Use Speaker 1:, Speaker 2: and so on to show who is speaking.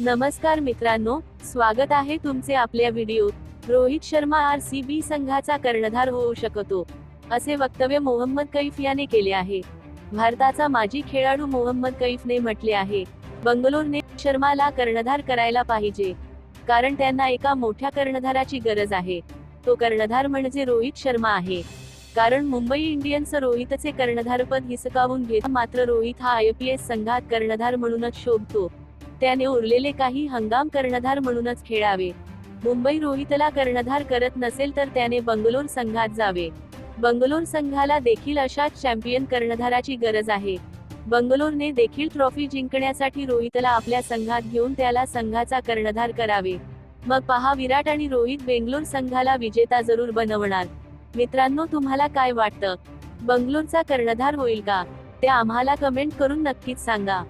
Speaker 1: नमस्कार मित्रांनो स्वागत आहे तुमचे आपल्या व्हिडिओत. Rohit Sharma R C B संघाचा कर्णधार होऊ शकतो असे वक्तव्य मोहम्मद कैफ याने केले आहे. भारताचा माजी खेळाडू मोहम्मद कैफने म्हटले आहे बंगलोरने शर्माला कर्णधार करायला पाहिजे कारण त्यांना एका मोठ्या कर्णधाराची गरज आहे. तो कर्णधार म्हणजे रोहित शर्मा आहे. कारण मुंबई इंडियन्स रोहितचे कर्णधारपद हिसकावून घेत मात्र रोहित हा आयपीएस संघात कर्णधार म्हणूनच शोभतो. त्याने उरलेले काही हंगाम कर्णधार म्हणूनच खेळावे. मुंबई रोहितला कर्णधार करत नसेल तर त्याने बंगलोर संघात जावे. बंगलोर संघाला देखील अशाच चॅम्पियन कर्णधाराची गरज आहे. बंगलोरने देखील ट्रॉफी जिंकण्यासाठी रोहितला आपल्या संघात घेऊन त्याला संघाचा कर्णधार करावे. मग पहा विराट आणि रोहित बेंगलोर संघाला विजेता जरूर बनवणार. मित्रांनो तुम्हाला काय वाटतं? बंगलोरचा कर्णधार होईल का? ते आम्हाला कमेंट करून नक्कीच सांगा.